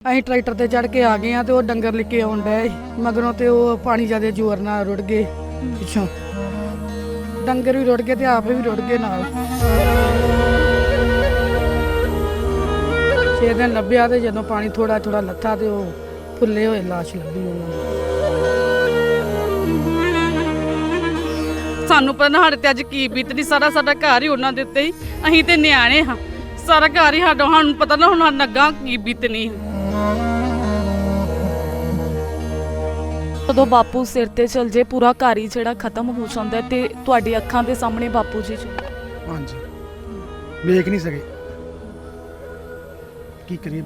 ਅਸੀਂ ਟਰੈਕਟਰ ਤੇ ਚੜ ਕੇ ਆ ਗਏ ਆ ਤੇ ਉਹ ਡੰਗਰ ਲੈ ਕੇ ਆਉਣ ਡਏ ਸੀ। ਮਗਰੋਂ ਤੇ ਉਹ ਪਾਣੀ ਜਿਆਦੇ ਜ਼ੋਰ ਨਾਲ ਰੁੜ ਗਏ ਪਿੱਛੋਂ। ਡੰਗਰ ਵੀ ਰੁੜ ਗਏ ਤੇ ਆਪ ਵੀ ਰੁੜ ਗਏ ਨਾਲ। ਛੇ ਦਿਨ ਲੱਭਿਆ ਤੇ ਜਦੋਂ ਪਾਣੀ ਥੋੜਾ ਥੋੜਾ ਲੱਥਾ ਤੇ ਉਹ ਫੁੱਲੇ ਹੋਏ, ਲਾਸ਼ ਲੱਭੀ ਉਹਨਾਂ ਦੀ। ਸਾਨੂੰ ਪਤਾ ਨਾ ਸਾਡੇ ਤੇ ਅੱਜ ਕੀ ਬੀਤਦੀ ਸਾਰਾ ਸਾਡਾ ਘਰ ਹੀ ਉਹਨਾਂ ਦੇ ਉੱਤੇ ਹੀ। ਅਸੀਂ ਤੇ ਨਿਆਣੇ ਹਾਂ। ਸਾਰਾ ਘਰ ਹੀ ਸਾਡਾ, ਸਾਨੂੰ ਪਤਾ ਨਾ ਹੁਣ ਨੱਗਾ ਕੀ ਬੀਤਣੀ। ਜਦੋਂ ਬਾਪੂ ਸਿਰ ਤੇ ਚਲ ਜੇ ਪੂਰਾ ਘਰ ਹੀ ਜਿਹੜਾ ਖਤਮ ਹੋ ਜਾਂਦਾ ਤੇ ਤੁਹਾਡੀ ਅੱਖਾਂ ਦੇ ਸਾਹਮਣੇ ਬਾਪੂ ਜੀ ਹਾਂਜੀ। ਵੇਖ ਨਹੀਂ ਸਕੇ। ਕੀ ਕਰੀਏ?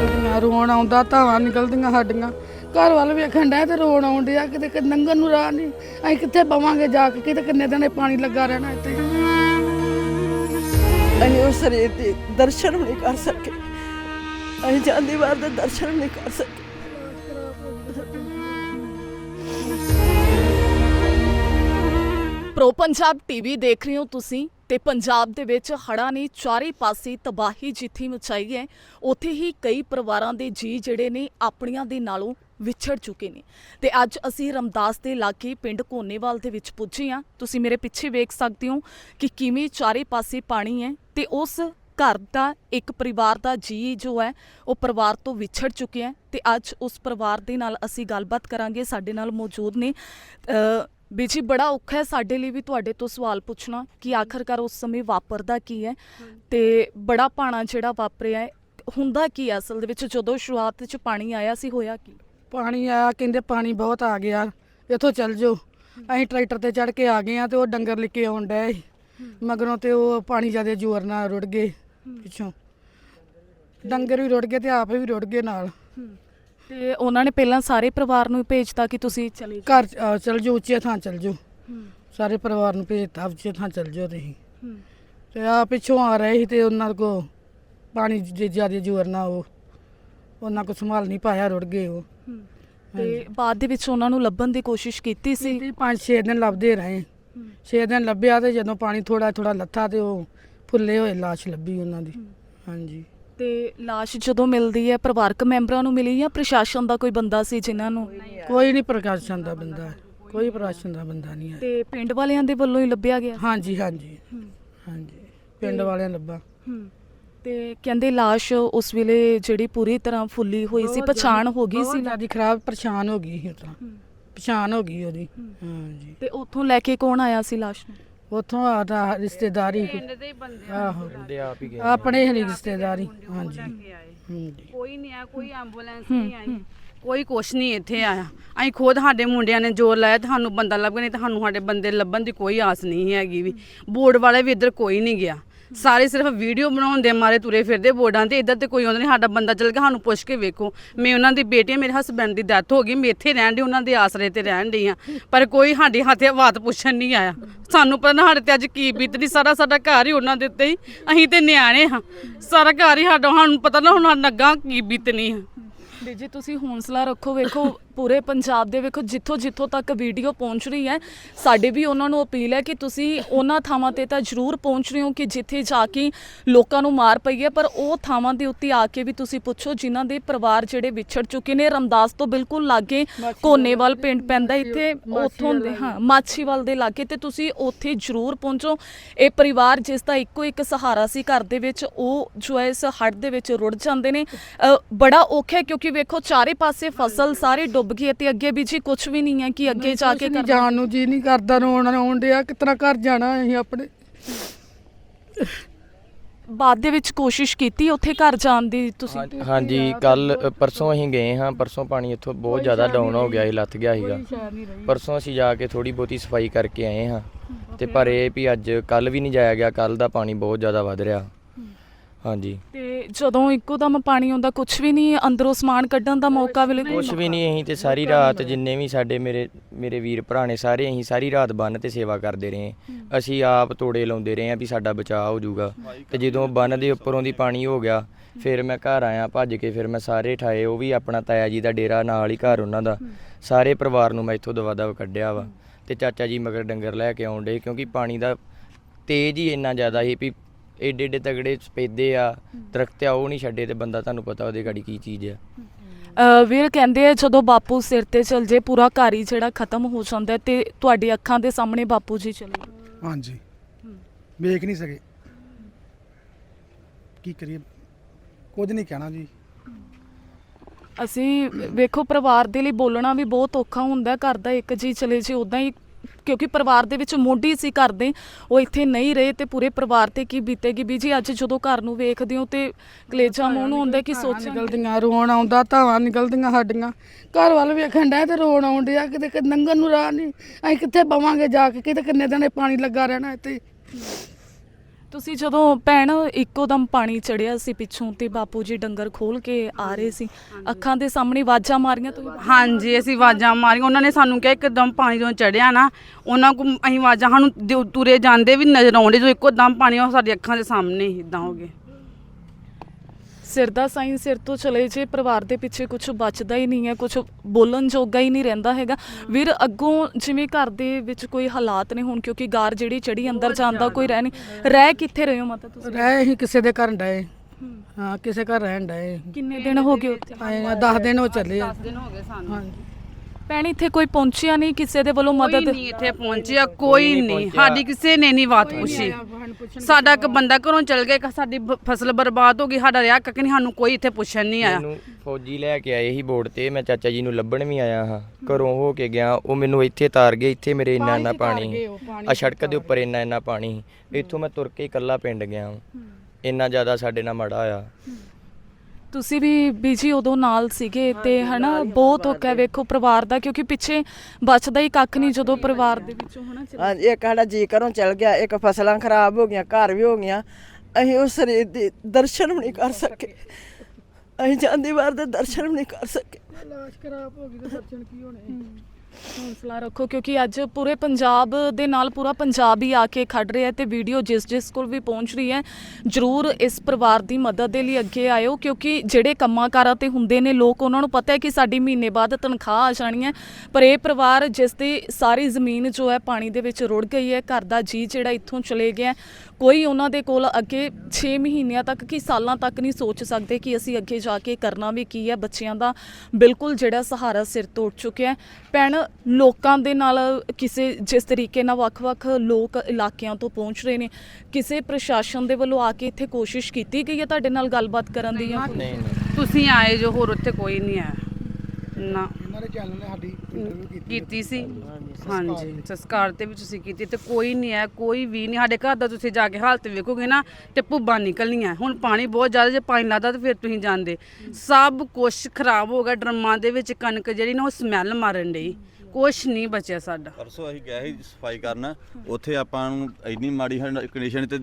ਨਿਕਲਦੀਆਂ ਰੋਣ ਆਉਂਦਾ ਧਾਵਾਂ ਨਿਕਲਦੀਆਂ ਸਾਡੀਆਂ। ਘਰ ਵੱਲ ਵੇਖਣ ਡਿਆ ਤੇ ਰੋਣ ਆਉਂਦਿਆ ਕਿਤੇ ਕਿ ਨੰਗਨ ਨੂੰ ਰਾਹ ਨਹੀਂ। ਅਸੀਂ ਕਿੱਥੇ ਬਵਾਂਗੇ ਜਾ ਕੇ? ਕਿਤੇ ਕਿੰਨੇ ਦਿਨ ਇਹ ਪਾਣੀ ਲੱਗਾ ਰਹਿਣਾ ਇੱਥੇ? ਸਰੀਰ ਦੇ ਦਰਸ਼ਨ ਵੀ ਨਹੀਂ ਕਰ ਸਕੇ। ਅਸੀਂ ਜਾਂਦੀ ਵਾਰ ਦੇ ਦਰਸ਼ਨ ਵੀ ਨਹੀਂ ਕਰ ਸਕੇ। ਪ੍ਰੋ ਪੰਜਾਬ ਟੀਵੀ ਦੇਖ ਰਹੇ ਹੋ ਤੁਸੀਂ ਤੇ ਪੰਜਾਬ ਦੇ ਵਿੱਚ ਹੜ੍ਹਾਂ ਨੇ ਚਾਰੇ ਪਾਸੇ ਤਬਾਹੀ ਜਿੱਥੀ ਮਚਾਈ ਹੈ, ਉੱਥੇ ਹੀ ਕਈ ਪਰਿਵਾਰਾਂ ਦੇ ਜੀ ਜਿਹੜੇ ਨੇ ਆਪਣੀਆਂ ਦੇ ਨਾਲੋਂ ਵਿਛੜ ਚੁੱਕੇ ਨੇ। ਤੇ ਅੱਜ ਅਸੀਂ ਰਮਦਾਸ ਦੇ ਲਾਗੇ ਪਿੰਡ ਕੋਨੇਵਾਲ ਦੇ ਵਿੱਚ ਪੁੱਜੇ ਹਾਂ। ਤੁਸੀਂ ਮੇਰੇ ਪਿੱਛੇ ਵੇਖ ਸਕਦੇ ਹੋ ਕਿ ਕਿਵੇਂ ਚਾਰੇ ਪਾਸੇ ਪਾਣੀ ਹੈ ਤੇ ਉਸ ਘਰ ਦਾ ਇੱਕ ਪਰਿਵਾਰ ਦਾ ਜੀ ਜੋ ਹੈ ਉਹ ਪਰਿਵਾਰ ਤੋਂ ਵਿਛੜ ਚੁੱਕਿਆ ਹੈ। ਤੇ ਅੱਜ ਉਸ ਪਰਿਵਾਰ ਦੇ ਨਾਲ ਅਸੀਂ ਗੱਲਬਾਤ ਕਰਾਂਗੇ। ਸਾਡੇ ਨਾਲ ਮੌਜੂਦ ਨੇ। ਅ, ਜੀ ਬੜਾ ਔਖਾ ਹੈ ਸਾਡੇ ਲਈ ਵੀ ਤੁਹਾਡੇ ਤੋਂ ਸਵਾਲ ਪੁੱਛਣਾ ਕਿ ਆਖਰਕਾਰ ਉਸ ਸਮੇਂ ਵਾਪਰਦਾ ਕੀ ਹੈ। ਤੇ ਬੜਾ ਪਾਣਾ ਜਿਹੜਾ ਵਾਪਰਿਆ ਹੈ ਹੁੰਦਾ ਕੀ ਹੈ ਅਸਲ ਦੇ ਵਿੱਚ? ਜਦੋਂ ਸ਼ੁਰੂਆਤ ਵਿੱਚ ਪਾਣੀ ਆਇਆ ਸੀ ਹੋਇਆ ਕੀ? ਪਾਣੀ ਆਇਆ ਕਹਿੰਦੇ ਪਾਣੀ ਬਹੁਤ ਆ ਗਿਆ ਇੱਥੋਂ ਚੱਲ ਜਾਓ। ਅਸੀਂ ਟਰੈਕਟਰ ਤੇ ਚੜ ਕੇ ਆ ਗਏ ਆ ਤੇ ਉਹ ਡੰਗਰ ਲੈ ਕੇ ਆਉਣ ਡਏ ਸੀ। ਮਗਰੋਂ ਤੇ ਉਹ ਪਾਣੀ ਜਿਆਦੇ ਜ਼ੋਰ ਨਾਲ ਰੁੜ ਗਏ ਪਿੱਛੋਂ। ਡੰਗਰ ਵੀ ਰੁੜ ਗਏ ਤੇ ਆਪ ਵੀ ਰੁੜ ਗਏ ਨਾਲ। ਤੇ ਉਹਨਾਂ ਨੇ ਪਹਿਲਾਂ ਸਾਰੇ ਪਰਿਵਾਰ ਨੂੰ ਭੇਜਤਾ ਕਿ ਤੁਸੀਂ ਚਲੇ ਘਰ ਅਹ, ਚੱਲ ਜਾਓ ਉੱਚੇ ਥਾਂ ਚੱਲ ਜਾਓ। ਸਾਰੇ ਪਰਿਵਾਰ ਨੂੰ ਭੇਜਤਾ ਉੱਚੇ ਥਾਂ ਚੱਲ ਜਾਓ ਤੁਸੀਂ। ਤੇ ਆ ਪਿੱਛੋਂ ਆ ਰਹੇ ਸੀ ਤੇ ਉਹਨਾਂ ਕੋ ਪਾਣੀ ਜਿਆਦੇ ਜ਼ੋਰ ਨਾਲ ਉਹ ਉਹਨਾਂ ਕੋ ਸੰਭਾਲ ਨਹੀਂ ਪਾਇਆ ਰੁੜ ਗਏ ਉਹ। ਤੇ ਬਾਅਦ ਦੇ ਵਿੱਚ ਉਹਨਾਂ ਨੂੰ ਲੱਭਣ ਦੀ ਕੋਸ਼ਿਸ਼ ਕੀਤੀ ਸੀ? ਪੰਜ ਛੇ ਦਿਨ ਲੱਭਦੇ ਰਹੇ। ਛੇ ਦਿਨ ਲੱਭਿਆ ਤੇ ਜਦੋਂ ਪਾਣੀ ਥੋੜਾ ਥੋੜਾ ਲੱਥਾ ਤੇ ਉਹ ਫੁੱਲੇ ਹੋਏ ਲਾਸ਼ ਲੱਭੀ ਉਹਨਾਂ ਦੀ। ਹਾਂਜੀ। ਤੇ লাশ ਜਦੋਂ ਮਿਲਦੀ ਹੈ ਪਰਿਵਾਰਕ ਮੈਂਬਰਾਂ ਨੂੰ ਮਿਲੀ ਜਾਂ ਪ੍ਰਸ਼ਾਸਨ ਦਾ ਕੋਈ ਬੰਦਾ ਸੀ ਜਿਨ੍ਹਾਂ ਨੂੰ? ਕੋਈ ਨਹੀਂ ਪ੍ਰਕਾਸ਼ਨ ਦਾ ਬੰਦਾ ਕੋਈ ਪ੍ਰਕਾਸ਼ਨ ਦਾ ਬੰਦਾ ਨਹੀਂ ਹੈ ਤੇ ਪਿੰਡ ਵਾਲਿਆਂ ਦੇ ਵੱਲੋਂ ਹੀ ਲੱਭਿਆ ਗਿਆ? ਹਾਂਜੀ ਹਾਂਜੀ। ਹਾਂਜੀ। ਪਿੰਡ ਵਾਲਿਆਂ ਲੱਭਾ। ਤੇ ਕਹਿੰਦੇ লাশ ਉਸ ਵੇਲੇ ਜਿਹੜੀ ਪੂਰੀ ਤਰ੍ਹਾਂ ਫੁੱਲੀ ਹੋਈ ਸੀ ਪਛਾਣ ਹੋ ਗਈ ਸੀ ਨਾ ਜਿਆਦਾ ਖਰਾਬ ਪਰੇਸ਼ਾਨ ਹੋ ਗਈ ਸੀ ਉਹ ਤਾਂ ਪਛਾਣ ਹੋ ਗਈ ਉਹਦੀ ਹਾਂਜੀ ਤੇ ਉੱਥੋਂ ਲੈ ਕੇ ਕੌਣ ਆਇਆ ਸੀ লাশ ਨੂੰ ਉੱਥੋਂ ਆਦਾ ਰਿਸ਼ਤੇਦਾਰੀ ਆਹੋ ਆਪਣੇ ਹੀ ਰਿਸ਼ਤੇਦਾਰੀ ਹਾਂਜੀ ਹਾਂਜੀ ਕੋਈ ਨਹੀਂ ਆਇਆ ਕੋਈ ਐਂਬੂਲੈਂਸ ਨਹੀਂ ਆਈ ਕੋਈ ਕੁਛ ਨਹੀਂ ਇੱਥੇ ਆਇਆ ਅਸੀਂ ਖੁਦ ਸਾਡੇ ਮੁੰਡਿਆਂ ਨੇ ਜ਼ੋਰ ਲਾਇਆ ਤੁਹਾਨੂੰ ਬੰਦਾ ਲੱਭ ਗਿਆ ਨਹੀਂ ਤੁਹਾਨੂੰ ਸਾਡੇ ਬੰਦੇ ਲੱਭਣ ਦੀ ਕੋਈ ਆਸ ਨਹੀਂ ਹੈਗੀ ਵੀ ਬੋਰਡ ਵਾਲੇ ਵੀ ਇੱਧਰ ਕੋਈ ਨਹੀਂ ਗਿਆ ਸਾਰੇ ਸਿਰਫ ਵੀਡੀਓ ਬਣਾਉਣ ਦੇ ਮਾਰੇ ਤੁਰੇ ਫਿਰਦੇ ਬੋਰਡਾਂ ਤੇ, ਇੱਧਰ ਤੇ ਕੋਈ ਆਉਂਦਾ ਨਹੀਂ ਸਾਡਾ ਬੰਦਾ ਚੱਲ ਗਿਆ, ਸਾਨੂੰ ਪੁੱਛ ਕੇ ਵੇਖੋ। ਮੈਂ ਉਹਨਾਂ ਦੀ ਬੇਟੀ ਮੇਰੇ ਹਸਬੰਡ ਦੀ ਡੈਥ ਹੋ ਗਈ, ਮੈਂ ਇੱਥੇ ਰਹਿਣ ਦੀ ਉਹਨਾਂ ਦੇ ਆਸਰੇ ਤੇ ਰਹਿਣ ਡਈ ਆ। ਪਰ ਕੋਈ ਸਾਡੇ ਹੱਥੇ ਬਾਤ ਪੁੱਛਣ ਨਹੀਂ ਆਇਆ। ਸਾਨੂੰ ਪਤਾ ਨਾ ਸਾਡੇ ਤੇ ਅੱਜ ਕੀ ਬੀਤਦੀ ਸਾਰਾ ਸਾਡਾ ਘਰ ਹੀ ਉਹਨਾਂ ਦੇ ਉੱਤੇ ਹੀ, ਅਸੀਂ ਤੇ ਨਿਆਣੇ ਹਾਂ। ਸਾਰਾ ਘਰ ਹੀ ਸਾਡਾ, ਸਾਨੂੰ ਪਤਾ ਨਾ ਹੁਣ ਨੱਗਾ ਕੀ ਬੀਤਣੀ ਆ। ਵੀ ਜੇ ਤੁਸੀਂ ਹੌਂਸਲਾ ਰੱਖੋ, ਵੇਖੋ ਪੂਰੇ ਪੰਜਾਬ ਦੇ ਵੇਖੋ ਜਿੱਥੋਂ ਜਿੱਥੋਂ ਤੱਕ ਵੀਡੀਓ ਪਹੁੰਚ ਰਹੀ ਹੈ ਸਾਡੇ ਵੀ ਉਹਨਾਂ ਨੂੰ ਅਪੀਲ ਹੈ ਕਿ ਤੁਸੀਂ ਉਹਨਾਂ ਥਾਵਾਂ ਤੇ ਤਾਂ ਜ਼ਰੂਰ ਪਹੁੰਚ ਰਹੇ ਹੋ ਕਿ ਜਿੱਥੇ ਜਾ ਕੇ ਲੋਕਾਂ ਨੂੰ ਮਾਰ ਪਈ ਹੈ ਪਰ ਉਹ ਥਾਵਾਂ ਦੇ ਉੱਤੇ ਆ ਕੇ ਵੀ ਤੁਸੀਂ ਪੁੱਛੋ ਜਿਨ੍ਹਾਂ ਦੇ ਪਰਿਵਾਰ ਜਿਹੜੇ ਵਿਛੜ ਚੁੱਕੇ ਨੇ ਰਮਦਾਸ ਤੋਂ ਬਿਲਕੁਲ ਲਾਗੇ ਕੋਨੇਵਾਲ ਪਿੰਡ ਪੈਂਦਾ ਇੱਥੇ ਉੱਥੋਂ ਦੇ ਹਾਂ ਮਾਛੀਵਾਲ ਦੇ ਲਾਗੇ ਤੇ ਤੁਸੀਂ ਉੱਥੇ ਜ਼ਰੂਰ ਪਹੁੰਚੋ। ਇਹ ਪਰਿਵਾਰ ਜਿਸ ਦਾ ਇੱਕੋ ਇੱਕ ਸਹਾਰਾ ਸੀ ਘਰ ਦੇ ਵਿੱਚ ਉਹ ਜੋ ਹੈ ਇਸ ਹੜ੍ਹ ਦੇ ਵਿੱਚ ਰੁੜ ਜਾਂਦੇ ਨੇ। ਬੜਾ ਔਖਾ ਹੈ ਕਿਉਂਕਿ ਵੇਖੋ ਚਾਰੇ ਪਾਸੇ ਫਸਲ ਸਾਰੇ ਡੁੱਬ ਗਈ ਹੈ ਤੇ ਅੱਗੇ ਵੀ ਜੀ ਕੁਝ ਵੀ ਨਹੀਂ ਹੈ ਕਿ ਅੱਗੇ ਜਾ ਕੇ ਕੁਛ ਨੀ, ਕਰਨਾ। ਜਾਣ ਨੂੰ ਜੀ ਨਹੀਂ ਕਰਦਾ ਰੋਣ ਆਉਣ ਡਿਆ ਕਿਤਨਾ ਘਰ ਜਾਣਾ ਅਸੀਂ ਆਪਣੇ। ਬਾਅਦ ਦੇ ਵਿੱਚ ਕੋਸ਼ਿਸ਼ ਕੀਤੀ ਉੱਥੇ ਘਰ ਜਾਣ ਦੀ ਤੁਸੀਂ? ਹਾਂ- ਹਾਂਜੀ ਕੱਲ ਪਰਸੋਂ ਅਸੀਂ ਗਏ ਹਾਂ ਪਰਸੋਂ ਪਾਣੀ ਇੱਥੋਂ ਬਹੁਤ ਜ਼ਿਆਦਾ ਡਾਊਨ ਹੋ ਗਿਆ ਸੀ ਲੱਥ ਗਿਆ ਸੀਗਾ। ਪਰਸੋਂ ਅਸੀਂ ਜਾ ਕੇ ਥੋੜੀ ਬਹੁਤੀ ਸਫ਼ਾਈ ਕਰਕੇ ਆਏ ਹਾਂ। ਤੇ ਪਰ ਇਹ ਵੀ ਅੱਜ ਕੱਲ ਵੀ ਨਹੀਂ ਜਾਇਆ ਗਿਆ ਕੱਲ ਦਾ ਪਾਣੀ ਬਹੁਤ ਜ਼ਿਆਦਾ ਵੱਧ ਰਿਹਾ। ਹਾਂਜੀ। ਤੇ ਜਦੋਂ ਇੱਕੋ ਦਮ ਪਾਣੀ ਆਉਂਦਾ ਕੁਝ ਵੀ ਨਹੀਂ ਅੰਦਰੋਂ ਸਮਾਨ ਕੱਢਣ ਦਾ ਮੌਕਾ ਮਿਲੇ। ਕੁਝ ਵੀ ਨਹੀਂ ਅਸੀਂ ਤੇ ਸਾਰੀ ਰਾਤ ਜਿੰਨੇ ਵੀ ਸਾਡੇ ਮੇਰੇ ਮੇਰੇ ਵੀਰ ਭਰਾ ਨੇ ਸਾਰੇ ਅਸੀਂ ਸਾਰੀ ਰਾਤ ਬੰਨ ਤੇ ਸੇਵਾ ਕਰਦੇ ਰਹੇ ਅਸੀਂ ਆਪ ਤੋੜੇ ਲਾਉਂਦੇ ਰਹੇ ਆ ਵੀ ਸਾਡਾ ਬਚਾਅ ਹੋ ਜਾਊਗਾ। ਤੇ ਜਦੋਂ ਬੰਨ ਦੇ ਉੱਪਰੋਂ ਦੀ ਪਾਣੀ ਹੋ ਗਿਆ ਫਿਰ ਮੈਂ ਘਰ ਆਇਆ ਭੱਜ ਕੇ ਫਿਰ ਮੈਂ ਸਾਰੇ ਠਾਏ ਉਹ ਵੀ ਆਪਣਾ ਤਾਇਆ ਜੀ ਦਾ ਡੇਰਾ ਨਾਲ ਹੀ ਘਰ ਉਹਨਾਂ ਦਾ। ਸਾਰੇ ਪਰਿਵਾਰ ਨੂੰ ਮੈਂ ਇੱਥੋਂ ਦਵਾ ਦਵ ਕੱਢਿਆ ਵਾ। ਤੇ ਚਾਚਾ ਜੀ ਮਗਰ ਡੰਗਰ ਲੈ ਕੇ ਆਉਂਦੇ ਕਿਉਂਕਿ ਪਾਣੀ ਦਾ ਤੇਜ਼ ਹੀ ਇੰਨਾ ਜ਼ਿਆਦਾ ਸੀ ਵੀ ਏਡੇ ਏਡੇ ਤਗੜੇ ਸਪੇਦੇ ਆ ਦਰਖਤ ਆ ਉਹ ਨਹੀਂ ਛੱਡੇ ਤੇ ਬੰਦਾ ਤੁਹਾਨੂੰ ਪਤਾ ਉਹਦੇ ਗਾੜੀ ਕੀ ਚੀਜ਼ ਆ। ਅ, ਵੀਰ ਕਹਿੰਦੇ ਆ ਜਦੋਂ ਬਾਪੂ ਸਿਰ ਤੇ ਚਲ ਜੇ ਪੂਰਾ ਘਰ ਹੀ ਜਿਹੜਾ ਖਤਮ ਹੋ ਜਾਂਦਾ ਤੇ ਤੁਹਾਡੀ ਅੱਖਾਂ ਦੇ ਸਾਹਮਣੇ ਬਾਪੂ ਜੀ ਚਲੇ ਹਾਂਜੀ। ਵੇਖ ਨਹੀਂ ਸਕੇ। ਕੀ ਕਰੀਏ? ਕੁਝ ਨਹੀਂ ਕਹਿਣਾ ਜੀ। ਅਸੀਂ ਵੇਖੋ ਪਰਿਵਾਰ ਦੇ ਲਈ ਬੋਲਣਾ ਵੀ ਬਹੁਤ ਔਖਾ ਹੁੰਦਾ। ਘਰ ਦਾ ਇੱਕ ਜੀ ਚਲੇ ਜੇ ਉਦਾਂ ਹੀ ਕਿਉਂਕਿ ਪਰਿਵਾਰ ਦੇ ਵਿੱਚ ਮੋਢੀ ਸੀ ਘਰ ਦੇ ਉਹ ਇੱਥੇ ਨਹੀਂ ਰਹੇ ਤੇ ਪੂਰੇ ਪਰਿਵਾਰ ਤੇ ਕੀ ਬੀਤੇਗੀ? ਵੀ ਜੀ ਅੱਜ ਜਦੋਂ ਘਰ ਨੂੰ ਵੇਖਦੇ ਹੋ ਤੇ ਕਲੇਜਾ ਮੂੰਹ ਨੂੰ ਹੁੰਦਾ ਕਿ ਧਾਰਾਂ ਸੋਚਾਂ ਨਿਕਲਦੀਆਂ ਰੋਣ ਆਉਂਦਾ ਧਾਵਾਂ ਨਿਕਲਦੀਆਂ ਸਾਡੀਆਂ। ਘਰ ਵੱਲ ਵੇਖਣ ਡਿਆ ਤੇ ਰੋਣ ਆਉਣ ਡਿਆ ਕਿਤੇ ਕਿ ਨੰਗਨ ਨੂੰ ਰਾਹ ਨਹੀਂ। ਅਸੀਂ ਕਿੱਥੇ ਬਵਾਂਗੇ ਜਾ ਕੇ? ਕਿਤੇ ਕਿੰਨੇ ਦਿਨ ਇਹ ਪਾਣੀ ਲੱਗਾ ਰਹਿਣਾ ਇੱਥੇ? ਤੁਸੀਂ ਜਦੋਂ ਭੈਣ ਇੱਕੋ ਦਮ ਪਾਣੀ ਚੜਿਆ ਸੀ ਪਿੱਛੋਂ ਤੇ ਬਾਪੂ ਜੀ ਡੰਗਰ ਖੋਲ ਕੇ ਆ ਰਹੇ ਸੀ ਅੱਖਾਂ ਦੇ ਸਾਹਮਣੇ ਆਵਾਜ਼ਾਂ ਮਾਰੀਆਂ ਤੁਸੀਂ? ਹਾਂਜੀ ਅਸੀਂ ਆਵਾਜ਼ਾਂ ਮਾਰੀਆਂ। ਉਹਨਾਂ ਨੇ ਸਾਨੂੰ ਕਿਹਾ ਇੱਕਦਮ ਪਾਣੀ ਜਦੋਂ ਚੜਿਆ ਨਾ ਉਹਨਾਂ ਕੋ ਅਸੀਂ ਆਵਾਜ਼ਾਂ ਸਾਨੂੰ ਤੁਰੇ ਜਾਂਦੇ ਵੀ ਨਜ਼ਰ ਆਉਂਦੇ ਜੋ ਇੱਕੋ ਦਮ ਪਾਣੀ ਉਹ ਸਾਡੀ ਅੱਖਾਂ ਦੇ ਸਾਹਮਣੇ ਇਦਾਂ ਹੋ ਗਏ। ਸਿਰ ਦਾ ਸਾਈਂ ਸਿਰ ਤੋਂ ਚਲੇ ਜੇ ਪਰਿਵਾਰ ਦੇ ਪਿੱਛੇ ਕੁਝ ਬਚਦਾ ਹੀ ਨਹੀਂ ਹੈ ਕੁਝ ਬੋਲਣ ਜੋਗਾ ਹੀ ਨਹੀਂ ਰਹਿੰਦਾ ਹੈਗਾ। ਵੀਰ ਅੱਗੋਂ ਜਿਵੇਂ ਘਰ ਦੇ ਵਿੱਚ ਕੋਈ ਹਾਲਾਤ ਨੇ ਹੁਣ ਕਿਉਂਕਿ ਗਾਰ ਜਿਹੜੀ ਚੜੀ ਅੰਦਰ ਜਾਂਦਾ ਕੋਈ ਰਹਿ ਨਹੀਂ। ਰਹਿ ਕਿੱਥੇ ਰਹੇ ਹੋ ਮਾਤਾ ਤੁਸੀਂ? ਰਹਿ ਅਸੀਂ ਕਿਸੇ ਦੇ ਘਰ ਡਏ ਹਾਂ। ਕਿਸੇ ਘਰ ਰਹਿਣ ਡਏ ਕਿੰਨੇ ਦਿਨ ਹੋ ਗਏ ਉੱਥੇ? ਆਏ 10 ਦਿਨ ਹੋ ਚੱਲੇ ਆ। ਦਿਨ ਹੋ ਗਏ ਸਾਨੂੰ। ਹਾਂਜੀ। ਭੈਣ ਇੱਥੇ ਕੋਈ ਪਹੁੰਚਿਆ ਨਹੀਂ ਕਿਸੇ ਦੇ ਵੱਲੋਂ ਕੋਈ ਮਦਦ? ਨਹੀਂ ਇੱਥੇ ਪਹੁੰਚਿਆ ਕੋਈ ਨਹੀਂ ਸਾਡੀ ਕਿਸੇ ਨੇ ਨਹੀਂ ਬਾਤ ਪੁੱਛੀ। ਸਾਡਾ ਇੱਕ ਬੰਦਾ ਘਰੋਂ ਚਲ ਗਿਆ ਇੱਕ ਸਾਡੀ ਬ- ਫਸਲ ਬਰਬਾਦ ਹੋ ਗਈ ਸਾਡਾ ਰਿਆ ਕੱਖ ਨਹੀਂ ਸਾਨੂੰ ਕੋਈ ਇੱਥੇ ਪੁੱਛਣ ਨਹੀਂ ਆਇਆ। ਮੈਨੂੰ ਫੌਜੀ ਲੈ ਕੇ ਆਏ ਸੀ ਬੋਰਡ ਤੇ ਮੈਂ ਚਾਚਾ ਜੀ ਨੂੰ ਲੱਭਣ ਵੀ ਆਇਆ ਹਾਂ। ਘਰੋਂ ਹੋ ਕੇ ਗਿਆ ਉਹ ਮੈਨੂੰ ਇੱਥੇ ਤਾਰ ਗਏ ਇੱਥੇ ਮੇਰੇ ਇੰਨਾ ਇੰਨਾ ਪਾਣੀ ਆ ਸੜਕ ਦੇ ਉੱਪਰ ਇੰਨਾ ਇੰਨਾ ਪਾਣੀ ਸੀ। ਇੱਥੋਂ ਮੈਂ ਤੁਰ ਕੇ ਇਕੱਲਾ ਪਿੰਡ ਗਿਆ। ਇੰਨਾ ਜ਼ਿਆਦਾ ਸਾਡੇ ਨਾਲ ਮਾੜਾ ਹੋਇਆ। ਤੁਸੀਂ ਵੀ ਬੀਜੀ ਉਦੋਂ ਨਾਲ ਸੀਗੇ ਤੇ ਹਨਾ ਬਹੁਤ ਔਖਾ ਵੇਖੋ ਪਰਿਵਾਰ ਦਾ ਕਿਉਂਕਿ ਪਿੱਛੇ ਬਚਦਾ ਹੀ ਕੱਖ ਨਹੀਂ ਜਦੋਂ ਪਰਿਵਾਰ ਦੇ ਵਿੱਚੋਂ ਹਨਾ ਚਲੇ- ਹਾਂਜੀ ਇੱਕ ਸਾਡਾ ਜੀ ਘਰੋਂ ਚਲ ਗਿਆ ਇੱਕ ਫਸਲਾਂ ਖਰਾਬ ਹੋ ਗਈਆਂ ਘਰ ਵੀ ਹੋ ਗਈਆਂ। ਅਸੀਂ ਉਸ ਸਰੀਰ ਦੇ ਦਰਸ਼ਨ ਵੀ ਨਹੀਂ ਕਰ ਸਕੇ। ਅਸੀਂ ਜਾਂਦੀ ਵਾਰ ਦੇ ਦਰਸ਼ਨ ਵੀ ਨਹੀਂ ਕਰ ਸਕੇ। ਲਾਸ਼ ਖਰਾਬ ਹੋ ਗਈ ਤੇ ਦਰਸ਼ਨ ਕੀ ਹੋਣੇ? ਹੌਸਲਾ ਰੱਖੋ, ਕਿਉਂਕਿ ਅੱਜ ਪੂਰੇ ਪੰਜਾਬ ਦੇ ਨਾਲ ਪੂਰਾ ਪੰਜਾਬ ਹੀ ਆ ਕੇ ਖੜ ਰਿਹਾ ਹੈ ਤੇ ਵੀਡੀਓ ਜਿਸ ਜਿਸ ਕੋਲ ਵੀ ਪਹੁੰਚ ਰਹੀ ਹੈ, ਜਰੂਰ ਇਸ ਪਰਿਵਾਰ ਦੀ ਮਦਦ ਦੇ ਲਈ ਅੱਗੇ ਆਇਓ, ਕਿਉਂਕਿ ਜਿਹੜੇ ਕੰਮਾਂ ਕਾਰਾਂ ਤੇ ਹੁੰਦੇ ਨੇ, ਲੋਕ ਉਹਨਾਂ ਨੂੰ ਪਤਾ ਹੈ ਕਿ ਸਾਡੀ ਮਹੀਨੇ ਬਾਅਦ ਤਨਖਾਹ ਆ ਜਾਣੀ ਹੈ, ਪਰ ਇਹ ਪਰਿਵਾਰ ਜਿਸ ਦੀ ਸਾਰੀ ਜ਼ਮੀਨ ਜੋ ਹੈ ਪਾਣੀ ਦੇ ਵਿੱਚ ਰੁੜ ਗਈ ਹੈ, ਘਰ ਦਾ ਜੀ ਜਿਹੜਾ ਇੱਥੋਂ ਚਲੇ ਗਿਆ ਕੋਈ ਉਹਨਾਂ ਦੇ ਕੋਲ ਅੱਗੇ 6 ਮਹੀਨਿਆਂ ਤੱਕ ਕਿ ਸਾਲਾਂ ਤੱਕ ਨਹੀਂ ਸੋਚ ਸਕਦੇ ਕਿ ਅਸੀਂ ਅੱਗੇ ਜਾ ਕੇ ਕਰਨਾ ਵੀ ਕੀ ਹੈ, ਬੱਚਿਆਂ ਦਾ ਬਿਲਕੁਲ ਜਿਹੜਾ ਸਹਾਰਾ ਸਿਰ ਤੋਂ ਉੱਠ ਚੁੱਕਿਆ ਹੈ। ਭੈਣ ਲੋਕਾਂ ਦੇ ਨਾਲ ਕਿਸੇ ਜਿਸ ਤਰੀਕੇ ਨਾਲ ਵੱਖ-ਵੱਖ ਲੋਕ ਇਲਾਕਿਆਂ ਤੋਂ ਪਹੁੰਚ ਰਹੇ ਨੇ ਕਿਸੇ ਪ੍ਰਸ਼ਾਸਨ ਦੇ ਵੱਲੋਂ ਆ ਕੇ ਇੱਥੇ ਕੋਸ਼ਿਸ਼ ਕੀਤੀ ਗਈ ਹੈ ਤੁਹਾਡੇ ਨਾਲ ਗੱਲਬਾਤ ਕਰਨ ਦੀ ਜਾਂ ਤੁਸੀਂ ਆਏ ਜੋ ਹੋਰ ਉੱਥੇ ਕੋਈ ਨਹੀਂ ਆਇਆ ਨਾ। ਇਹਨਾਂ ਦੇ ਚੈਨਲ ਨੇ ਸਾਡੀ ਇੰਟਰਵਿਊ ਕੀਤੀ ਕੀਤੀ ਸੀ। ਹਾਂਜੀ ਸੰਸਕਾਰ। ਤੇ ਵੀ ਤੁਸੀਂ ਕੀਤੀ ਤੇ ਕੋਈ ਨਹੀਂ ਹੈ ਕੋਈ ਵੀ ਨਹੀਂ। ਸਾਡੇ ਘਰ ਦਾ ਤੁਸੀਂ ਜਾ ਕੇ ਹਾਲਤ ਵੇਖੋਗੇ ਨਾ ਤੇ ਭੁੱਬਾਂ ਨਿਕਲਣੀਆਂ। ਹੁਣ ਪਾਣੀ ਬਹੁਤ ਜ਼ਿਆਦਾ ਜੇ ਪਾਣੀ ਲੱਗਦਾ ਤਾਂ ਫਿਰ ਤੁਸੀਂ ਜਾਂਦੇ। ਸਭ ਕੁਝ ਖਰਾਬ ਹੋ ਗਿਆ। ਡਰਮਾਂ ਦੇ ਵਿੱਚ ਕਣਕ ਜਿਹੜੀ ਨਾ ਉਹ ਸਮੈਲ ਮਾਰਨ ਡਈ। ਕੁਛ ਨਹੀਂ ਬਚਿਆ ਸਾਡਾ। ਪਰਸੋਂ ਅਸੀਂ ਗਏ ਸੀ ਸਫ਼ਾਈ ਕਰਨ, ਉੱਥੇ ਆਪਾਂ ਨੂੰ ਇੰਨੀ ਮਾੜੀ ਕੰਡੀਸ਼ਨ ਤੇ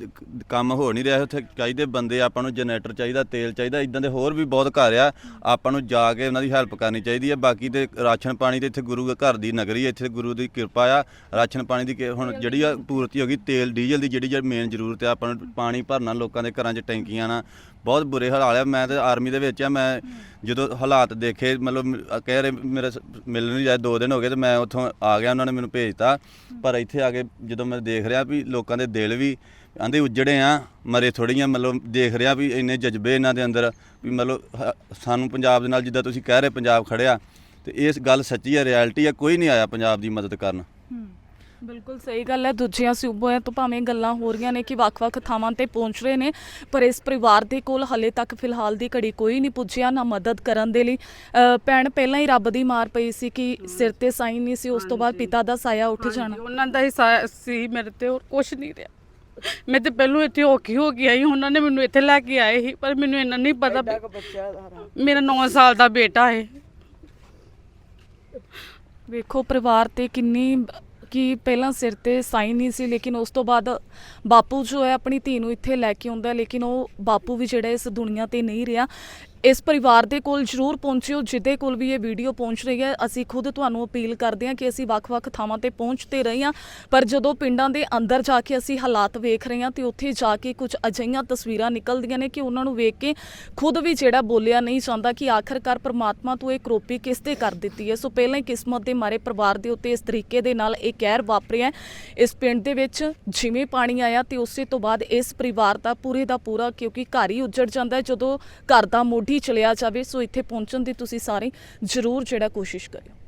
ਕੰਮ ਹੋ ਨਹੀਂ ਰਿਹਾ ਉੱਥੇ ਚਾਹੀਦੇ ਬੰਦੇ ਆਪਾਂ ਨੂੰ ਜਨਰੇਟਰ ਚਾਹੀਦਾ, ਤੇਲ ਚਾਹੀਦਾ ਇਦਾਂ ਦੇ ਹੋਰ ਵੀ ਬਹੁਤ ਘਰ ਆ। ਆਪਾਂ ਨੂੰ ਜਾ ਕੇ ਉਹਨਾਂ ਦੀ ਹੈਲਪ ਕਰਨੀ ਚਾਹੀਦੀ ਹੈ ਬਾਕੀ ਤੇ ਰਾਸ਼ਨ ਪਾਣੀ ਤੇ ਇੱਥੇ ਗੁਰੂ ਘਰ ਦੀ ਨਗਰੀ ਹੈ ਇੱਥੇ ਗੁਰੂ ਦੀ ਕਿਰਪਾ ਆ। ਰਾਸ਼ਨ ਪਾਣੀ ਦੀ ਕਿ- ਹੁਣ ਜਿਹੜੀ ਆ ਪੂਰਤੀ ਹੋ ਗਈ, ਤੇਲ, ਡੀਜ਼ਲ ਦੀ ਜਿਹੜੀ ਜਿਹੜੀ ਮੇਨ ਜ਼ਰੂਰਤ ਆ, ਆਪਾਂ ਨੂੰ ਪਾਣੀ ਭਰਨਾ ਲੋਕਾਂ ਦੇ ਘਰਾਂ 'ਚ ਟੈਂਕੀਆਂ ਨਾਲ। ਬਹੁਤ ਬੁਰੇ ਹਾਲਾਤ ਆ। ਮੈਂ ਤੇ ਆਰਮੀ ਦੇ ਵਿੱਚ ਆ, ਮੈਂ ਜਦੋਂ ਹਾਲਾਤ ਦੇਖੇ, ਮਤਲਬ ਕਹਿ ਰਹੇ ਮੇਰੇ ਸ- ਮਿਲਣ ਨਹੀਂ ਜਾਏ, ਦੋ ਦਿਨ ਹੋ ਗਏ ਤੇ ਮੈਂ ਉੱਥੋਂ ਆ ਗਿਆ, ਉਹਨਾਂ ਨੇ ਮੈਨੂੰ ਭੇਜਤਾ। ਪਰ ਇੱਥੇ ਆ ਕੇ ਜਦੋਂ ਮੈਂ ਦੇਖ ਰਿਹਾ ਵੀ ਲੋਕਾਂ ਦੇ ਦਿਲ ਵੀ ਆਂਦੇ ਉਜੜੇ ਆ, ਮਰੇ ਥੋੜੀਆਂ ਮਤਲਬ ਦੇਖ ਰਿਹਾ ਵੀ ਇੰਨੇ ਜਜ਼ਬੇ ਇਹਨਾਂ ਦੇ ਅੰਦਰ ਵੀ ਮਤਲਬ ਸਾਨੂੰ ਪੰਜਾਬ ਦੇ ਨਾਲ ਜਿੱਦਾਂ ਤੁਸੀਂ ਕਹਿ ਰਹੇ, ਪੰਜਾਬ ਖੜਿਆ ਤੇ ਇਸ ਗੱਲ ਸੱਚੀ ਹੈ ਰਿਐਲਿਟੀ ਆ, ਕੋਈ ਨਹੀਂ ਆਇਆ ਪੰਜਾਬ ਦੀ ਮਦਦ ਕਰਨ। ਬਿਲਕੁਲ ਸਹੀ ਗੱਲ ਹੈ। ਦੂਜੀਆਂ ਸੂਬਿਆਂ ਤੋਂ ਭਾਵੇਂ ਗੱਲਾਂ ਹੋ ਰਹੀਆਂ ਨੇ ਕਿ ਵੱਖ-ਵੱਖ ਥਾਵਾਂ ਤੇ ਪਹੁੰਚ ਰਹੇ ਨੇ ਪਰ ਇਸ ਪਰਿਵਾਰ ਦੇ ਕੋਲ ਹਲੇ ਤੱਕ ਫਿਲਹਾਲ ਦੀ ਘੜੀ ਕੋਈ ਨਹੀਂ ਪੁੱਜਿਆ ਨਾ ਮਦਦ ਕਰਨ ਦੇ ਲਈ। ਭੈਣ ਪਹਿਲਾਂ ਹੀ ਰੱਬ ਦੀ ਮਾਰ ਪਈ ਸੀ ਕਿ ਸਿਰ ਤੇ ਸਾਈਂ ਨਹੀਂ ਸੀ ਉਸ ਤੋਂ ਬਾਅਦ ਪਿਤਾ ਦਾ ਸਾਇਆ ਉੱਠ ਜਾਣਾ। ਉਹਨਾਂ ਦਾ ਹੀ ਸਾ- ਸੀ ਮੇਰੇ ਤੇ ਹੋਰ ਕੁਛ ਨਹੀਂ ਰਿਹਾ। ਮੈਂ ਤੇ ਪਹਿਲੋਂ ਇੱਥੇ ਔਖੀ ਹੋ ਕੇ ਆਈ ਉਹਨਾਂ ਨੇ ਮੈਨੂੰ ਇੱਥੇ ਲੈ ਕੇ ਆਏ ਸੀ ਪਰ ਮੈਨੂੰ ਇੰਨਾ ਨਹੀਂ ਪਤਾ ਮੇਰਾ 9 ਸਾਲ ਦਾ ਬੇਟਾ ਹੈ। ਵੇਖੋ ਪਰਿਵਾਰ ਤੇ ਕਿੰਨੀ ਕਿ ਪਹਿਲਾਂ ਸਿਰ ਤੇ ਸਾਈਂ ਨਹੀਂ ਸੀ, ਲੇਕਿਨ ਉਸ ਤੋਂ ਬਾਅਦ ਬਾਪੂ ਜੋ ਹੈ ਆਪਣੀ ਧੀ ਨੂੰ ਇੱਥੇ ਲੈ ਕੇ ਆਉਂਦਾ ਲੇਕਿਨ ਉਹ ਬਾਪੂ ਵੀ ਜਿਹੜਾ ਇਸ ਦੁਨੀਆ ਤੇ ਨਹੀਂ ਰਿਹਾ। ਇਸ ਪਰਿਵਾਰ ਦੇ ਕੋਲ ਜ਼ਰੂਰ ਪਹੁੰਚਿਓ, ਜਿਹਦੇ ਕੋਲ ਵੀ ਇਹ ਵੀਡੀਓ ਪਹੁੰਚ ਰਹੀ ਹੈ। ਅਸੀਂ ਖੁਦ ਤੁਹਾਨੂੰ ਅਪੀਲ ਕਰਦੇ ਹਾਂ ਕਿ ਅਸੀਂ ਵੱਖ-ਵੱਖ ਥਾਵਾਂ ਤੇ ਪਹੁੰਚਦੇ ਰਹੇ ਹਾਂ। ਪਰ ਜਦੋਂ ਪਿੰਡਾਂ ਦੇ ਅੰਦਰ ਜਾ ਕੇ ਅਸੀਂ ਹਾਲਾਤ ਵੇਖ ਰਹੇ ਹਾਂ ਤੇ ਉੱਥੇ ਜਾ ਕੇ ਕੁਝ ਅਜਿਹੀਆਂ ਤਸਵੀਰਾਂ ਨਿਕਲਦੀਆਂ ਨੇ ਕਿ ਉਹਨਾਂ ਨੂੰ ਵੇਖ ਕੇ ਖੁਦ ਵੀ ਜਿਹੜਾ ਬੋਲਿਆ ਨਹੀਂ ਜਾਂਦਾ ਕਿ ਆਖਰਕਾਰ ਪ੍ਰਮਾਤਮਾ ਤੋਂ ਇਹ ਕਰੋਪੀ ਕਿਸ ਤੇ ਕਰ ਦਿੱਤੀ ਹੈ। ਸੋ ਪਹਿਲਾਂ ਹੀ ਕਿਸਮਤ ਦੇ ਮਾਰੇ ਪਰਿਵਾਰ ਦੇ ਉੱਤੇ ਇਸ ਤਰੀਕੇ ਦੇ ਨਾਲ ਇਹ ਕਹਿਰ ਵਾਪਰਿਆ ਇਸ ਪਿੰਡ ਦੇ ਵਿੱਚ ਜਿਵੇਂ ਪਾਣੀ ਆਇਆ ਤੇ ਉਸੇ ਤੋਂ ਬਾਅਦ ਇਸ ਪਰਿਵਾਰ ਦਾ ਪੂਰੇ ਦਾ ਪੂਰਾ ਕਿਉਂਕਿ ਘਰ ਹੀ ਉੱਜੜ ਜਾਂਦਾ ਜਦੋਂ ਘਰ ਦਾ ਮੋਢੀ ਹੀ ਚਲਿਆ ਜਾਵੇ ਸੋ ਇੱਥੇ ਪਹੁੰਚਣ ਦੀ ਤੁਸੀਂ ਸਾਰੇ ਜ਼ਰੂਰ ਜਿਹੜਾ ਕੋਸ਼ਿਸ਼ ਕਰਿਓ।